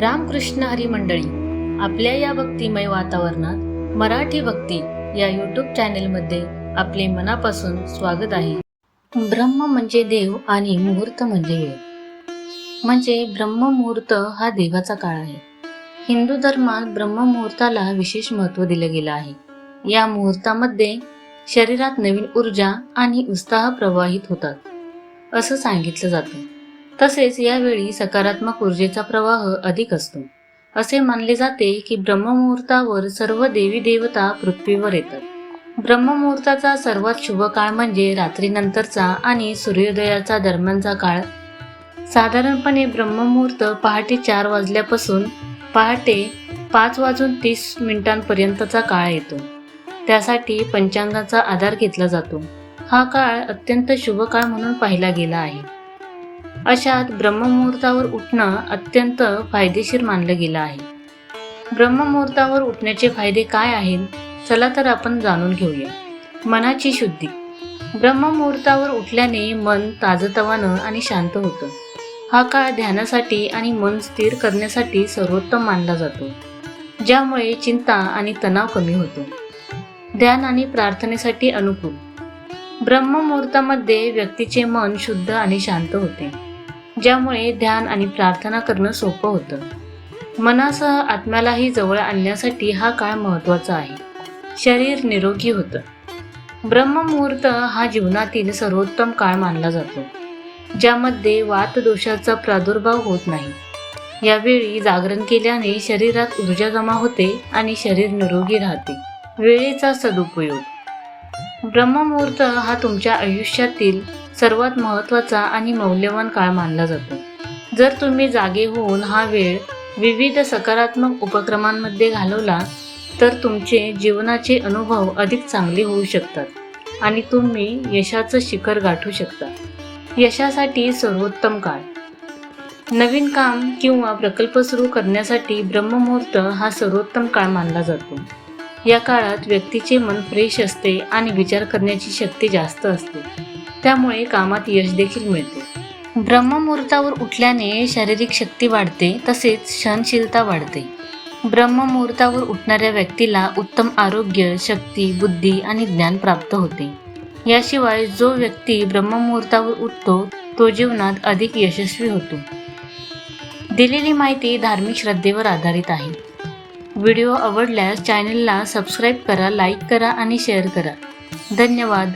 रामकृष्ण हरी मंडळी आपल्या या भक्तिमय वातावरणात मराठी भक्ती या यूट्यूब चॅनेलमध्ये आपले मनापासून स्वागत आहे. ब्रह्म म्हणजे देव आणि मुहूर्त म्हणजे वेळ. म्हणजे ब्रह्ममुहूर्त हा देवाचा काळ आहे. हिंदू धर्मात ब्रह्ममुहूर्ताला विशेष महत्त्व दिलं गेलं आहे. या मुहूर्तामध्ये शरीरात नवीन ऊर्जा आणि उत्साह प्रवाहित होतात. असं सांगितलं जातं. तसेच यावेळी सकारात्मक ऊर्जेचा प्रवाह अधिक असतो. असे मानले जाते की ब्रह्ममुहूर्तावर सर्व देवी देवता पृथ्वीवर येतात. ब्रह्ममुहूर्ताचा सर्वात शुभ काळ म्हणजे रात्रीनंतरचा आणि सूर्योदयाचा दरम्यानचा काळ. साधारणपणे ब्रह्ममुहूर्त पहाटे चार वाजल्यापासून पहाटे पाच वाजून तीस मिनिटांपर्यंतचा काळ येतो. त्यासाठी पंचांगाचा आधार घेतला जातो. हा काळ अत्यंत शुभ काळ म्हणून पाहिला गेला आहे. अशात ब्रह्ममुहूर्तावर उठणं अत्यंत फायदेशीर मानलं गेलं आहे. ब्रह्ममुहूर्तावर उठण्याचे फायदे काय आहेत चला तर आपण जाणून घेऊया. मनाची शुद्धी. ब्रह्ममुहूर्तावर उठल्याने मन ताजतवानं आणि शांत होतं. हा काळ ध्यानासाठी आणि मन स्थिर करण्यासाठी सर्वोत्तम मानला जातो ज्यामुळे चिंता आणि तणाव कमी होतो. ध्यान आणि प्रार्थनेसाठी अनुकूल. ब्रह्ममुहूर्तामध्ये व्यक्तीचे मन शुद्ध आणि शांत होते. ज्यामुळे ध्यान आणि प्रार्थना करणं सोपं होतं. मनासह आत्म्यालाही जवळ आणण्यासाठी हा काळ महत्त्वाचा आहे. शरीर निरोगी होतं. ब्रह्ममुहूर्त हा जीवनातील सर्वोत्तम काळ मानला जातो. ज्यामध्ये वातदोषाचा प्रादुर्भाव होत नाही. यावेळी जागरण केल्याने शरीरात ऊर्जा जमा होते आणि शरीर निरोगी राहते. वेळेचा सदुपयोग. ब्रह्ममुहूर्त हा तुमच्या आयुष्यातील सर्वात महत्त्वाचा आणि मौल्यवान काळ मानला जातो. जर तुम्ही जागे होऊन हा वेळ विविध सकारात्मक उपक्रमांमध्ये घालवला तर तुमचे जीवनाचे अनुभव अधिक चांगले होऊ शकतात आणि तुम्ही यशाचं शिखर गाठू शकता. यशासाठी सर्वोत्तम काळ. नवीन काम किंवा प्रकल्प सुरू करण्यासाठी ब्रह्ममुहूर्त हा सर्वोत्तम काळ मानला जातो. या काळात व्यक्तीचे मन फ्रेश असते आणि विचार करण्याची शक्ती जास्त असते. त्यामुळे कामात यश देखील मिळते. ब्रह्ममुहूर्तावर उठल्याने शारीरिक शक्ती वाढते तसेच सहनशीलता वाढते. ब्रह्ममुहूर्तावर उठणाऱ्या व्यक्तीला उत्तम आरोग्य शक्ती बुद्धी आणि ज्ञान प्राप्त होते. याशिवाय जो व्यक्ती ब्रह्ममुहूर्तावर उठतो तो जीवनात अधिक यशस्वी होतो. दिलेली माहिती धार्मिक श्रद्धेवर आधारित आहे. व्हिडिओ आवडल्यास चॅनलला सबस्क्राईब करा लाईक करा आणि शेअर करा. धन्यवाद.